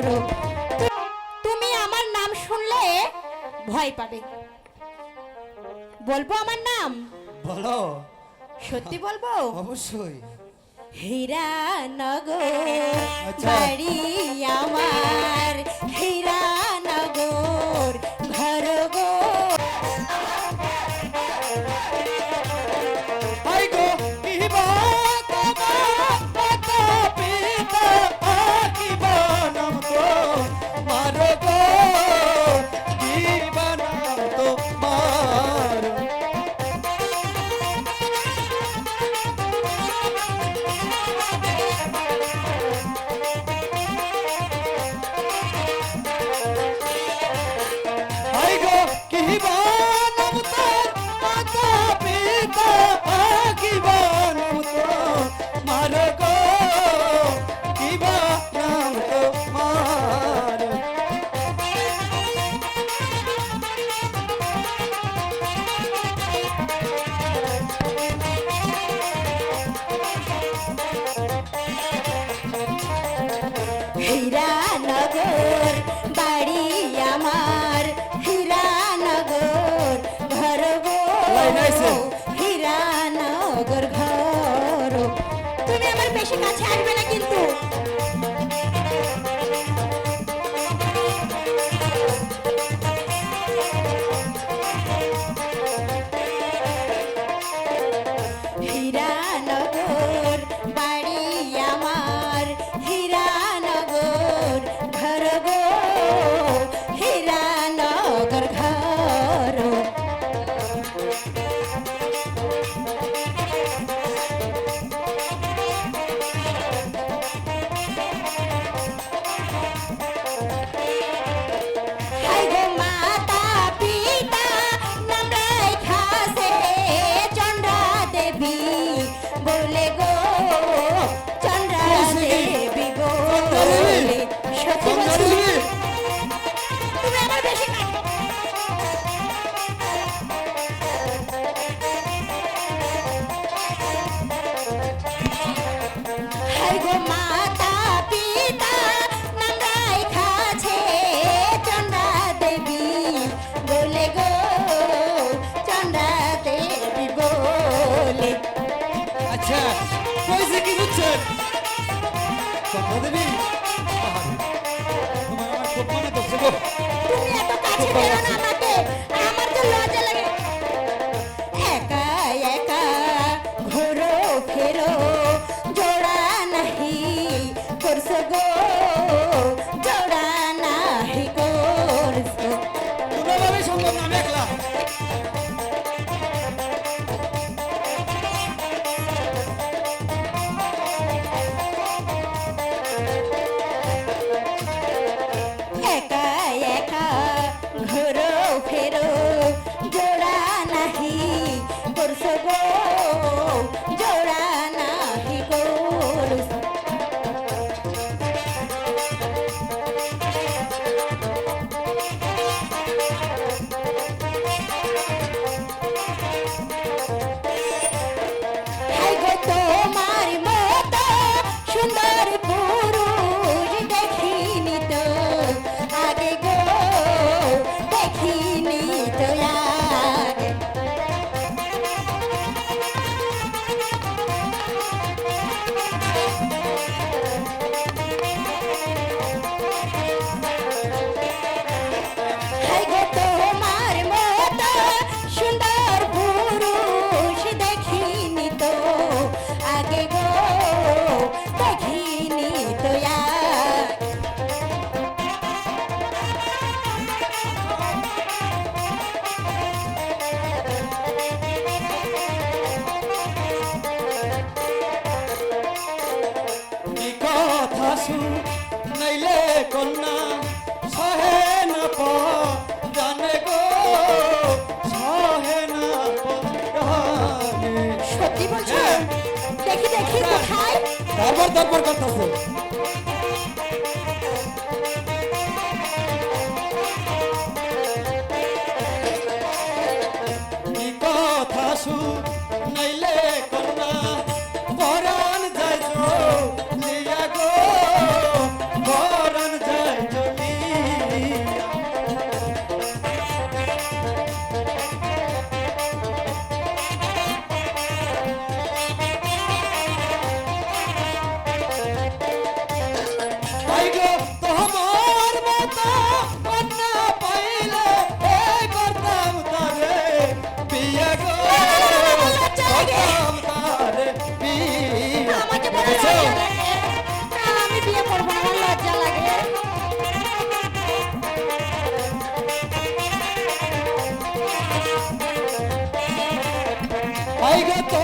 করো। তুমি আমার নাম শুনলে ভয় পাবে। বলব আমার নাম? বলো। সত্যি বলব? অবশ্যই। হীরা নগর আচ্ছা। বাড়ি আমার। হীরা অগর ঘর। তুমি আমার বেশি কাছে আসবে না কিন্তু। আচ্ছা কইছে কি বুঝছেন কথা দেবি? আমার খুব মনে করছে গো তুমি এত কাছে বেরো না tomorrow. শাশু নাইলে কন্যা সহে না প জানে গো সহে না সত্যি বলছো? হ্যাঁ। দেখি দেখি হ্যাঁ। কোথায়? তারপর তারপর করতেছে কথা শুন I got the